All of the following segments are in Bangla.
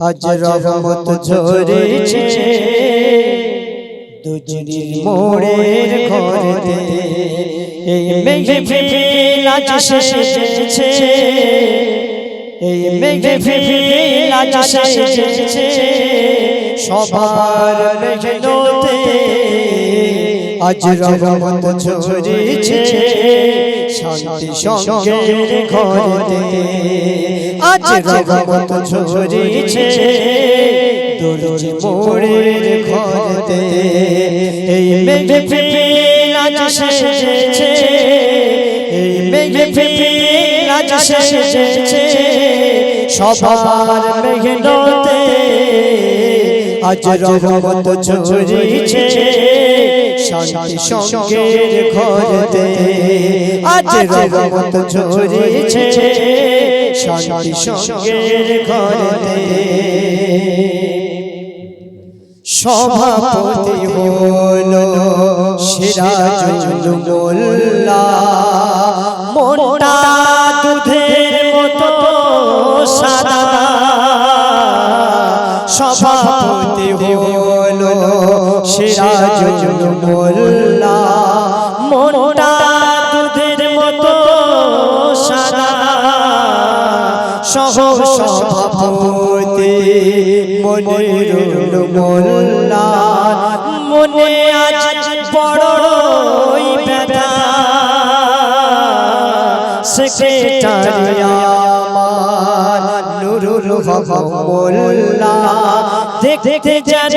আজ রহমত ঝরেছে দুজরির মোড়ের ঘরেতে। এই মেঘে ফেল আজ সেজেছে। এই মেঘে ফেল আজ সেজেছে। সবার মেঘনোতে আজ রহমত ঝরেছে। শান্তি সঙ্গের ঘরেতে। আজ রহমত ঝরেছে দরজি মোড়ের ঘরেতে। এই মেঘে আজ সেজেছে এই মেঘে আজ সেজেছে। সবার মেঘনোতে আজ রহমত ঝরেছে শান্তি সঙ্গের ঘরেতে। আজ রহমত ঝরেছে শান্তি সঙ্গের ঘরেতে সভাপতি হলো সিরাজুল মোল্লা। মনটা দুধের মতো সাদা। সভাপতি হলো সিরাজুল মোল্লা। সভাপতি মনিরুল মোল্লা মনে আজ বড়ই ব্যথা সেক্রেটারি আমার নুরুল হক মোল্লা দেখতে যেন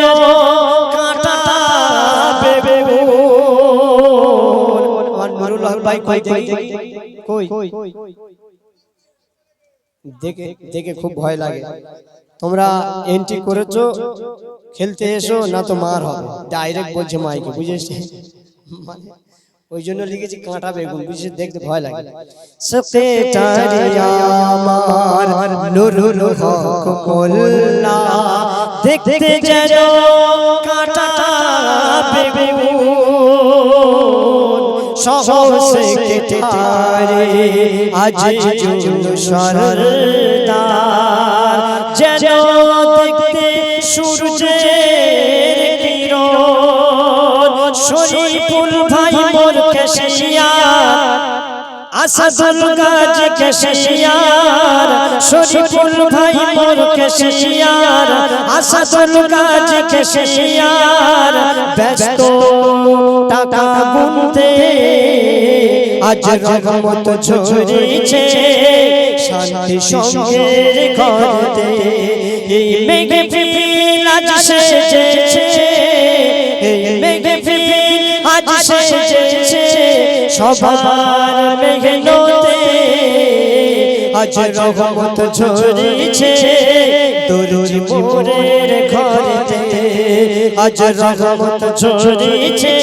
আমার নুরুল হক ভাই কই কই কই দেখে দেখে খুব ভয় লাগে। তোমরা এন্ট্রি করেছ খেলতে এসো না তো মার হবে। ডাইরেক্ট বলছে মাইকে বুঝেছিস? মানে ওই জন্য লিখেছি কাঁটা বেগুন বুঝেছিস? দেখতে ভয় লাগে। দেখতে যেন কাঁটা বেগুন। সহ সেক্রেটারি আজ জুল সরদার যেন দেখতে সূর্যের কিরণ। শরীফুল ভাই মোর কেশিয়া আসাদুল গাজ কেশিয়ার শরীফুল ভাই মোর কেশিয়ার আসাদুল গাজ কেশিয়ার ব্যস্ত টাকা গুনতে আজ রহমত ঝরেছে শান্তি সঙ্গের ঘরেতে এই মেঘে ফিল আজ সেজেছে। এই মেঘে ফিল আজ সেজেছে। সবার মেঘে মেঘনোতে আজ রহমত ঝরেছে দরুজি মোরের ঘরেতে। আজ রহমত ঝরেছে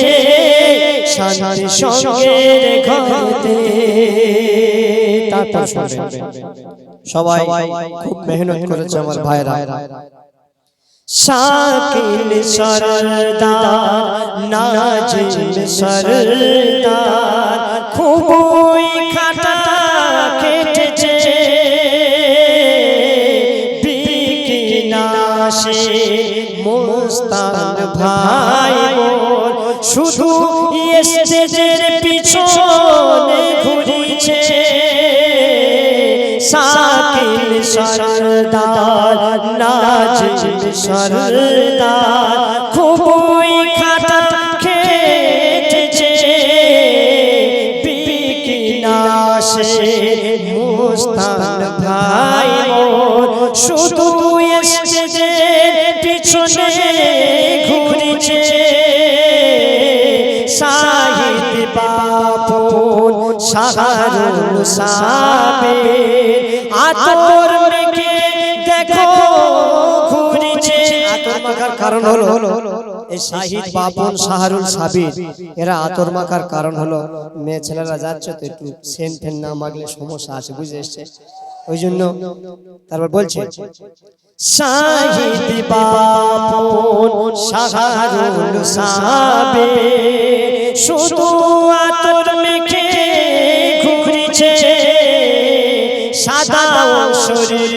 শান্তি সঙ্গের ঘরেতে তারপর। সবাই খুব মেহনত করেছে আমার ভাইরা শাকিল সরদার নাজিম সরদার খুবই খাটা কেটেছে। বিকিনাশে মুস্তান ভাই মোর শুধু স্টেজের পিছনে ঘুরিছে সাকিল সরদার, নাজিম সরদার। খুবই খাটা খেটেছে বিকিনাশে মুস্তান ভাই শুধু স্টেজের পিছনে সাহারুল সাবে আতর মেঘে দেখো ঘুরিছে। আতর মাখার কারণ হলো, এই শাহিদ বাপন সাহারুল সাবির এরা আতর মাখার কারণ হলো, মেয়ে ছেলেরা যাচ্ছে তো একটু সেন ফেন না মাগলে সমস্যা আছে, বুঝে এসছে। ওই জন্য তারপর বলছে, শাহিদ বাপন সাহারুল সাবে শুধু আতর শরীর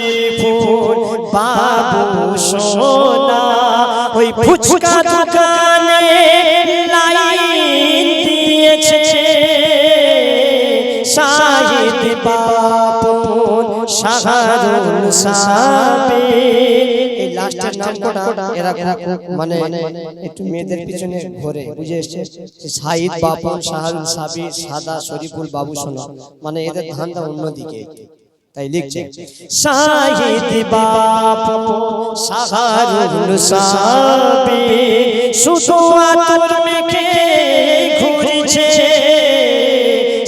বাবু শাহরুল মানে একটু মেয়েদের পিছনে বুঝে এসছে। শাহিদ সাবি সাদা শরীফুল বাবু সোনা মানে এদের ধান্দা অন্যদিকে। তাই লিখছে শাহিদ বাপন শাহরুল সাবি শুধু আতর মেখে ঘুরছে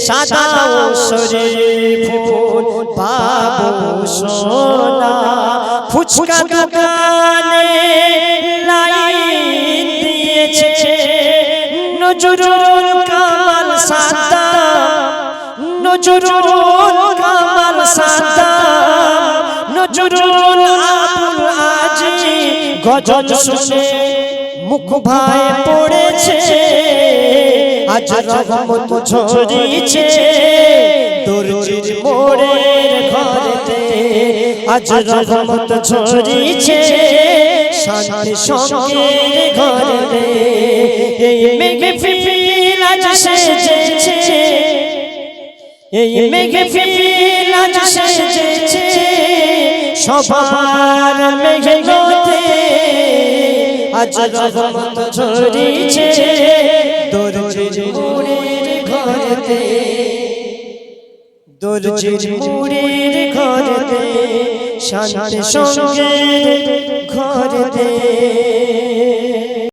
সাদা শরীফুল বাবু সোনা ফুচকা দোকানে লাইন দিয়েছে নজরুল কামাল সাদা নজরুল কামাল সাদা নজরুল আবুল আজি গজল শুনে মুখ ভাই পড়েছে আজ রহমত ঝরিছে দরজির মোড়ের ঘরেতে আজ রহমত ঝরিছে শান্তি সঙ্গের ঘরে এই মেঘে ফিল আজ সেজেছে। এই মেঘে ফিল আজ সেজেছে সবার মেঘে লোতে আজ রহমত ঝরিছে দরজির মোড়ের ঘরেতে। দরজির মোড়ের ঘরেতে শান্তি সঙ্গে ঘরেতে।